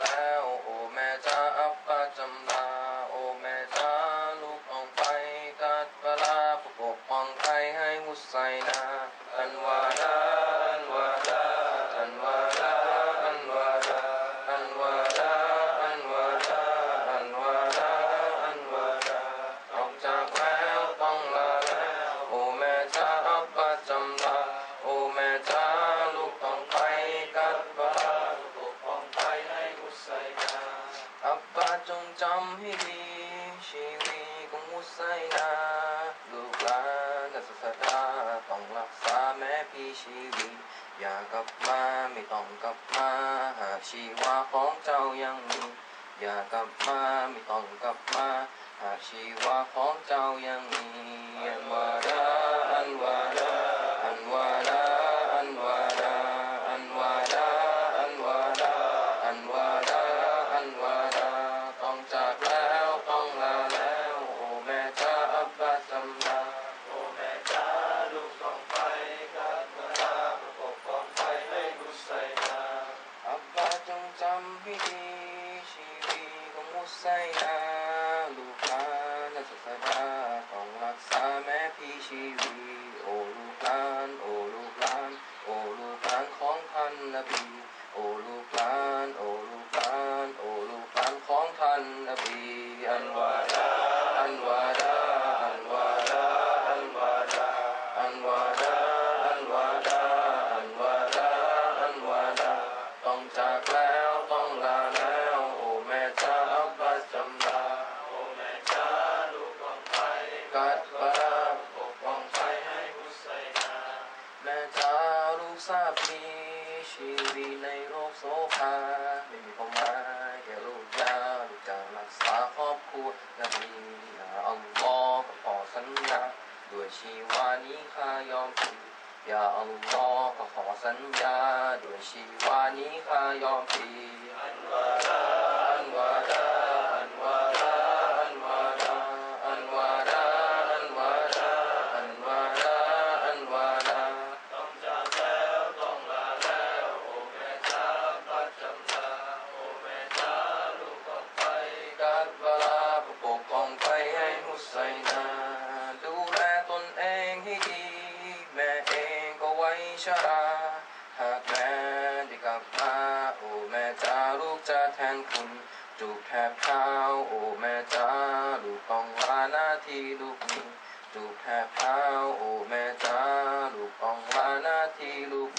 แล้ว โอ้แม่เจ้า อย่ากลับมาไม่ต้องกลับมาหากชีวาของเจ้ายังมีอย่ากลับมาไม่ต้องกลับมาหากชีวาของเจ้ายังมีอันวาระอันวาระอันวาระ อบครัวนบีอย่าอัลลอฮ์ก็ขอสัญญาด้วยชีวานี้ข้ายอมถือย่าอัลลอฮ์ก็ขอสัญญาด้วยชีวานี้ข้ายอมถืออันวาดาอันวาดา จ้าลูกจะแทนคุณจูบแทบเท้าโอ้แม่จ้าลูกต้องลาหน้าที่ลูกมีจูบแทบเท้าโอ้แม่จ้าลูกต้องลาหน้าที่ลูก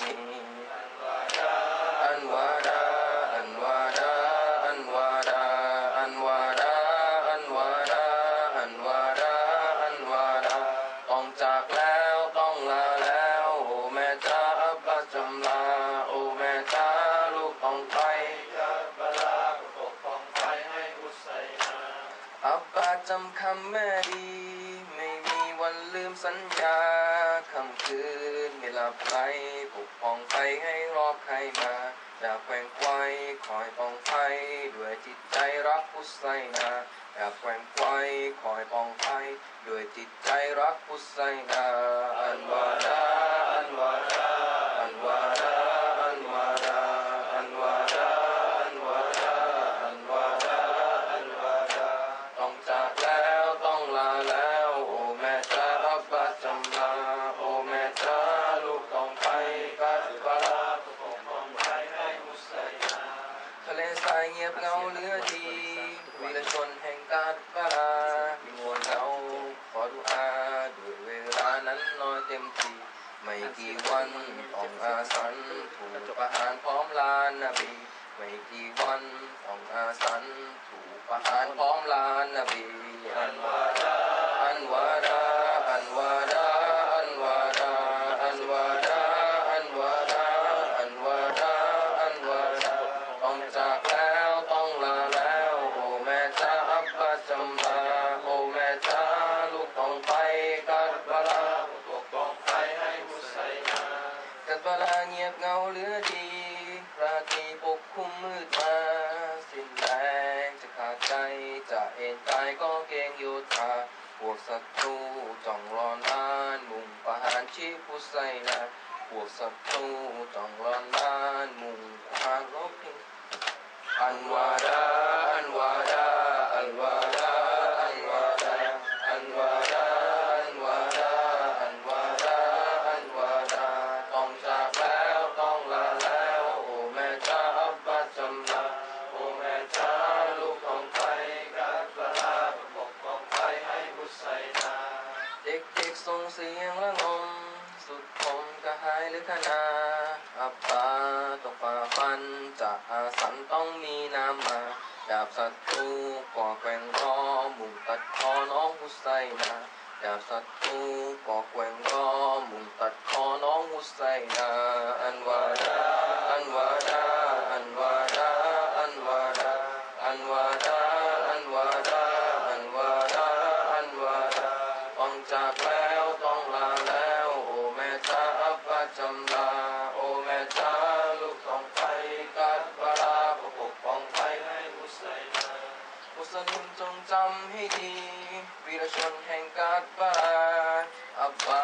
ำคำแม่ดี ไม่มีวันลืมสัญญาคำคืนไม่หลับไหลปกป้องไปให้รอบใครมาดาบแกว่งไกวคอยป้องไฟด้วยจิตใจรักพุทธไสนาดาบแกว่งไกวคอยป้องไฟด้วยจิตใจรักพุทธไสนาอันวาดาอันวาดา กี่วันต้องอาสันถูกประหารพร้อมลานนบีไม่กี่วันต้องอาสัน คุมมืดมาสิ้นแรงจะขาดใจจะเอ็นตายก็เกรงโยธาพวกศัตรูจ้องรอนาน มุ่งประหารชีพผู้ใส่นาพวกศัตรูจ้องรอนาน มุ่งประหารลบพิงอันวาดาอันวา หรือขนาอับปาตกปาฟันจะอาสันต้องมีน้ำมาดาบศัตรูก่อแกว่งรอมุ่งตัดคอน้องหุสไซนาดาบศัตรูก่อแกว่งรอมุ่งตัดคอน้องหุสไซนาอันวาดาอันวาดา ชนแห่งกาดบาลาอับบา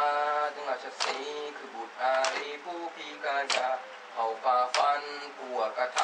ถึงราชสีคือบุตรอาลีผู้พิการยาเขาป่าฟันผัวกระท